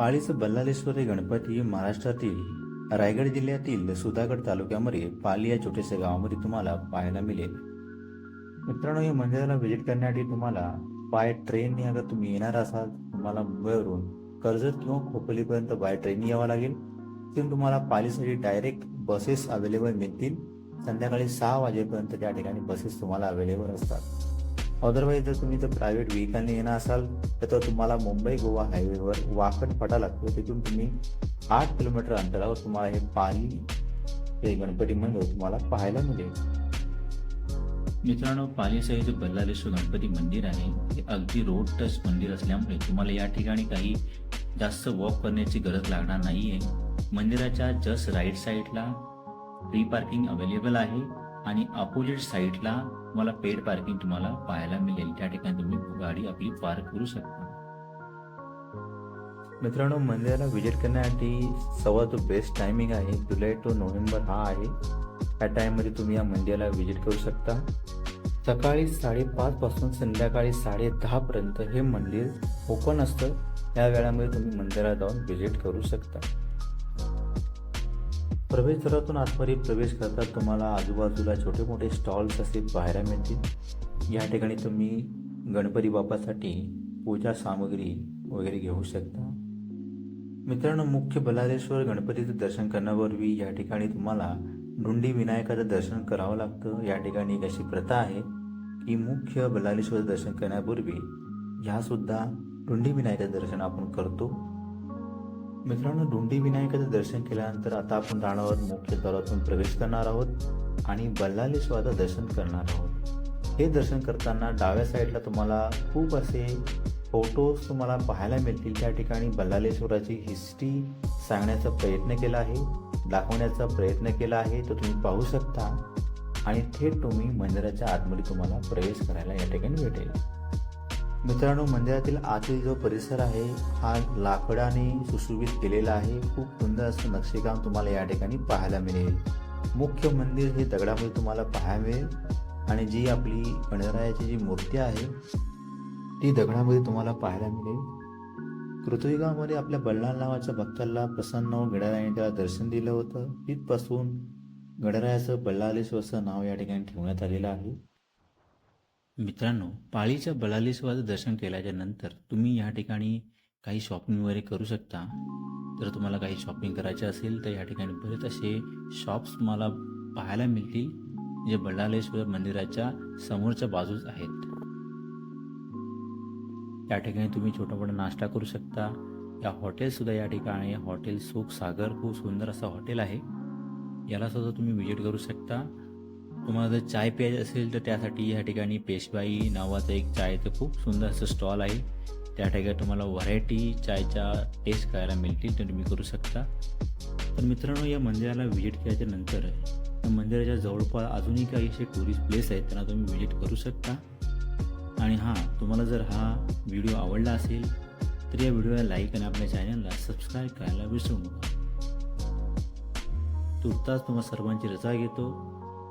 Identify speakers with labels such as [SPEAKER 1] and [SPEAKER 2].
[SPEAKER 1] पाळीचं बल्लालेश्वर हे गणपती महाराष्ट्रातील रायगड जिल्ह्यातील सुधागड तालुक्यामध्ये पाली या छोट्याशा गावामध्ये तुम्हाला पाहायला मिळेल. मित्रांनो या मंदिराला व्हिजिट करण्यासाठी तुम्हाला बाय ट्रेनने अगर तुम्ही येणार असाल तुम्हाला मुंबईवरून कर्जत किंवा खोपोलीपर्यंत बाय ट्रेन यावं लागेल. तिथून तुम्हाला पालीसाठी डायरेक्ट बसेस अवेलेबल मिळतील. संध्याकाळी सहा वाजेपर्यंत त्या ठिकाणी बसेस तुम्हाला अवेलेबल असतात. अदरवाईज जर तुम्ही जर प्रायव्हेट व्हेकलने येणार असाल तर तुम्हाला मुंबई गोवा हायवेवर वाकड फाटा लागतो. तिथून तुम्ही आठ किलोमीटर अंतरावर तुम्हाला हे पाली हे गणपती मंदिर तुम्हाला पाहायला मिळेल.
[SPEAKER 2] मित्रांनो पालीचं हे जे बल्लालेश्वर गणपती मंदिर आहे ते अगदी रोड टच मंदिर असल्यामुळे तुम्हाला या ठिकाणी काही जास्त वॉक करण्याची गरज लागणार नाही आहे मंदिराच्या जस्ट राईट साईडला फ्री पार्किंग अवेलेबल आहे. आणि अपोजिट साईडला तुम्हाला पेड पार्किंग तुम्हाला पाहायला मिळेल. त्या ठिकाणी तुम्ही गाडी आपली पार्क करू शकता.
[SPEAKER 1] मित्रांनो मंदिराला व्हिजिट करण्यासाठी सव्वा तो बेस्ट टायमिंग आहे. जुलै टू नोव्हेंबर हा आहे. त्या टाईममध्ये तुम्ही या मंदिराला व्हिजिट करू शकता. सकाळी साडेपाच पासून संध्याकाळी साडे दहापर्यंत हे मंदिर ओपन असतं. या वेळामध्ये तुम्ही मंदिरात जाऊन व्हिजिट करू शकता. प्रवेशद्वारातून आतमध्ये प्रवेश करतात तुम्हाला आजूबाजूला छोटे मोठे स्टॉल्स असे पाहायला मिळतील. या ठिकाणी तुम्ही गणपती बाप्पासाठी पूजा सामग्री वगैरे घेऊ शकता. मित्रांनो मुख्य बलालेश्वर गणपतीचं दर्शन करण्यापूर्वी या ठिकाणी तुम्हाला डुंडी विनायकाचं दर्शन करावं लागतं. या ठिकाणी एक अशी प्रथा आहे की मुख्य बलालेश्वर दर्शन करण्यापूर्वी ह्यासुद्धा डुंडी विनायकाचं दर्शन आपण करतो. मित्रांनो डुंडी विनायकाचं दर्शन केल्यानंतर आता आपण राणावर मुख्य द्वारातून प्रवेश करणार आहोत आणि बल्लालेश्वराचं दर्शन करणार आहोत. हे दर्शन करताना डाव्या साईडला तुम्हाला खूप असे फोटोज तुम्हाला पाहायला मिळतील. त्या ठिकाणी बल्लालेश्वराची हिस्ट्री सांगण्याचा प्रयत्न केला आहे दाखवण्याचा प्रयत्न केला आहे. तो तुम्ही पाहू शकता. आणि थेट तुम्ही मंदिराच्या आतमध्ये तुम्हाला प्रवेश करायला या ठिकाणी भेटेल. मित्रांनो मंदिरातील आतील जो परिसर आहे हा लाकडाने सुशोभित केलेला आहे. खूप सुंदर असं नक्षीकाम तुम्हाला या ठिकाणी पाहायला मिळेल. मुख्य मंदिर हे दगडामध्ये तुम्हाला पाहायला मिळेल. आणि जी आपली गणरायाची जी मूर्ती आहे ती दगडामध्ये तुम्हाला पाहायला मिळेल. पृथ्वीगावमध्ये आपल्या बल्लाल नावाच्या भक्ताला प्रसन्न होऊन गणरायाने त्याला दर्शन दिलं होतं. तिथपासून गणरायाचं बल्लालेश्वरचं नाव या ठिकाणी ठेवण्यात आलेलं आहे.
[SPEAKER 2] मित्रांनो पाळीच्या बलालेश्वराचं दर्शन केल्याच्यानंतर तुम्ही या ठिकाणी काही शॉपिंग वगैरे करू शकता. जर तुम्हाला काही शॉपिंग करायचे असेल तर या ठिकाणी बरेच असे शॉप्स तुम्हाला पाहायला मिळतील जे बल्लालेश्वर मंदिराच्या समोरच्या बाजूस आहेत. या ठिकाणी तुम्ही छोटा मोठा नाश्ता करू शकता. या हॉटेलसुद्धा या ठिकाणी हॉटेल सुख सागर खूप सुंदर असं हॉटेल आहे. याला सुद्धा तुम्ही व्हिजिट करू शकता. तुम्हाला जर चाय प्यायची असेल तर त्यासाठी या ठिकाणी पेशबाई नावाचं एक चायचं खूप सुंदर असं स्टॉल आहे. त्या ठिकाणी तुम्हाला व्हरायटी चायच्या टेस्ट करायला मिळतील ते तुम्ही करू शकता. तर मित्रांनो या मंदिराला व्हिजिट केल्याच्यानंतर या मंदिराच्या जवळपास अजूनही काही असे टुरिस्ट प्लेस आहेत त्यांना तुम्ही व्हिजिट करू शकता. आणि हां तुम्हाला जर हा व्हिडिओ आवडला असेल तर या व्हिडिओला लाईक आणि आपल्या चॅनलला सबस्क्राईब करायला विसरू नका. तुर्तास तुम्हा सर्वांची रजा घेतो.